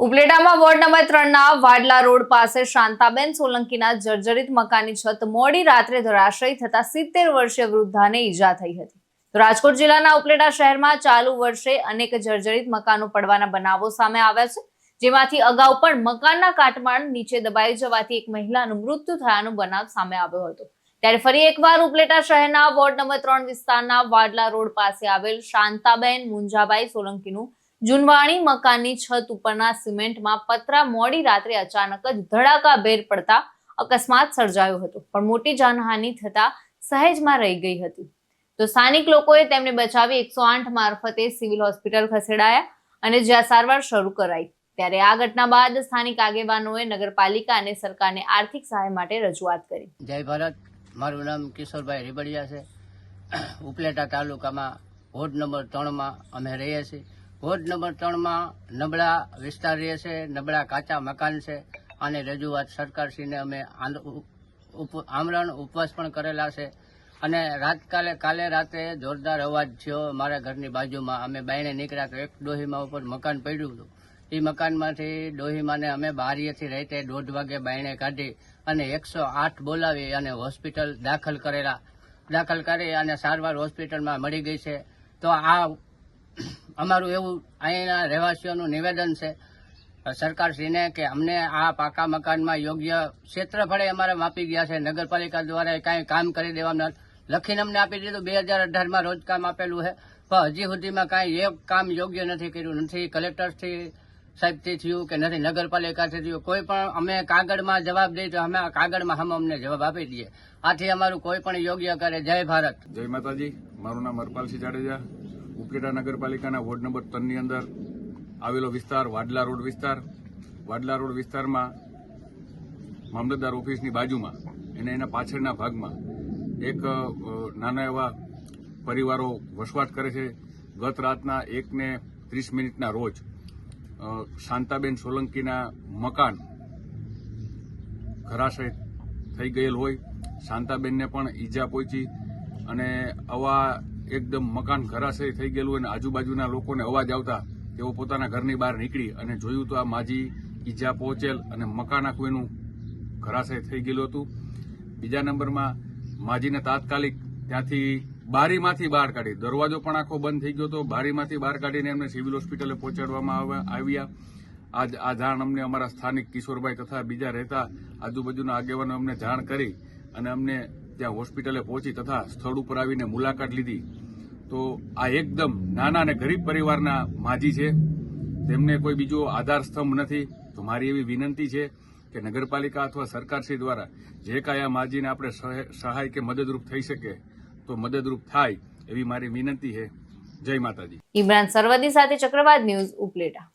ઉપલેટામાં ward number ત્રણના Vadla road પાસે શાંતાબેન સોલંકીના જર્જરિત મકાનની છત મોડી રાત્રે ધરાશયી થતા સિત્તેર વર્ષીય વૃદ્ધાને ઈજા થઈ હતી. તો રાજકોટ જિલ્લાના ઉપલેટા શહેરમાં ચાલુ વર્ષે અનેક જર્જરિત મકાનો પડવાના બનાવો સામે આવ્યા છે, જેમાંથી અગાઉ પણ મકાનના કાટમાળ નીચે દબાઈ જવાથી એક મહિલાનું મૃત્યુ થયાનો બનાવ સામે આવ્યો હતો. ત્યારે ફરી એકવાર ઉપલેટા શહેરના વોર્ડ નંબર ત્રણ વિસ્તારના વાડલા રોડ પાસે આવેલ શાંતાબેન મુંજાબાઈ સોલંકીનું જુનવાણી મકાનની છત ઉપરના સિમેન્ટમાં પતરા મોડી રાત્રે અચાનક જ ધડાકાભેર પડતા અકસ્માત સર્જાયો હતો. પણ મોટી જાનહાનિ થતા સહેજમાં રહી ગઈ હતી. તો સ્થાનિક લોકોએ તેમને બચાવી એકસો આઠ મારફતે સિવિલ હોસ્પિટલ ખસેડાયા અને જ્યાં સારવાર શરૂ કરાઈ. ત્યારે આ ઘટના બાદ સ્થાનિક આગેવાનોએ નગરપાલિકા અને સરકારને આર્થિક સહાય માટે રજૂઆત કરી. જય ભારત. મારું નામ કિશોરભાઈ રીબડિયા છે. ઉપલેટા તાલુકામાં વોર્ડ નંબર ત્રણમાં અમે રહીએ છીએ. વોર્ડ નંબર ત્રણમાં નબળા વિસ્તાર રહે છે, નબળા કાચા મકાન છે આની રજૂઆત સરકારશ્રીને અમે આમરણ ઉપવાસ પણ કરેલા છે. અને રાતકાલે કાલે રાતે જોરદાર અવાજ થયો મારા ઘરની બાજુમાં. અમે બાયણે નીકળ્યા તો એક ડોહીમાં ઉપર મકાન પડ્યું હતું. એ મકાનમાંથી ડોહીમાને અમે બારીએથી રહેતે દોઢ વાગે બાયણે કાઢી અને એકસો આઠ બોલાવી અને હોસ્પિટલ દાખલ કરેલા. દાખલ કરી અને સારવાર હોસ્પિટલમાં મળી ગઈ છે. તો આ અમારું એવું અહીંના રહેવાસીઓનું નિવેદન છે સરકારશ્રીને કે અમને આ પાકા મકાનમાં યોગ્ય ક્ષેત્રફળે અમારે માપી ગયા છે, નગરપાલિકા દ્વારા કાંઈ કામ કરી દેવાના લખીને અમને આપી દીધું, બે હજાર અઢારમાં રોજ કામ આપેલું છે. પણ હજી સુધીમાં કાંઈ એક કામ યોગ્ય નથી કર્યું, નથી કલેક્ટરથી સાહેબથી થયું કે નથી નગરપાલિકાથી થયું. કોઈ પણ અમે કાગળમાં જવાબ દઈએ તો અમે આ કાગળમાં હમ અમને જવાબ આપી દઈએ. આથી અમારું કોઈ પણ યોગ્ય કરે. જય ભારત. જય માતાજી. મારું નામ હરપાલસિંહ જાડેજા. ઉપલેટા નગરપાલિકાના વોર્ડ નંબર ત્રણની અંદર આવેલો વિસ્તાર, વાડલા રોડ વિસ્તાર. વાડલા રોડ વિસ્તારમાં મામલતદાર ઓફિસની બાજુમાં અને એના પાછળના ભાગમાં એક નાના એવા પરિવારો વસવાટ કરે છે. ગત રાતના એકને ત્રીસ મિનિટના રોજ શાંતાબેન સોલંકીના મકાન ઘરાશય થઈ ગયેલ હોય. શાંતાબેનને પણ ઈજા પહોંચી અને આવા એકદમ મકાન ઘરાશય થઈ ગયેલું અને આજુબાજુના લોકોને અવાજ આવતા તેઓ પોતાના ઘરની બહાર નીકળી અને જોયું તો આ માજી ઈજા પહોંચેલ અને મકાન આખું એનું ઘરાશય થઈ ગયેલું હતું. બીજા નંબરમાં માજીને તાત્કાલિક ત્યાંથી બારીમાંથી બહાર કાઢી, દરવાજો પણ આખો બંધ થઈ ગયો હતો. બારીમાંથી બહાર કાઢીને એમને સિવિલ હોસ્પિટલે પહોંચાડવામાં આવ્યા- આવ્યા. આ આ જાણ અમને અમારા સ્થાનિક કિશોરભાઈ તથા બીજા રહેતા આજુબાજુના આગેવાનો અમને જાણ કરી અને અમને ત્યાં હોસ્પિટલે પહોંચી તથા સ્થળ ઉપર આવીને મુલાકાત લીધી. તો આ એકદમ નાના અને ગરીબ પરિવારના માજી છે. તેમને કોઈ બીજો આધાર સ્તંભ નથી. તો મારી એવી વિનંતી છે કે નગરપાલિકા અથવા સરકારશ્રી દ્વારા જે કાંઈ આ માજીને આપણે સહાય કે મદદરૂપ થઈ શકે, તો મદદરૂપ થાય એવી મારી વિનંતી છે. જય માતાજી. ઇમરાન સરવદી સાથે ચક્રવાત ન્યૂઝ ઉપલેટા.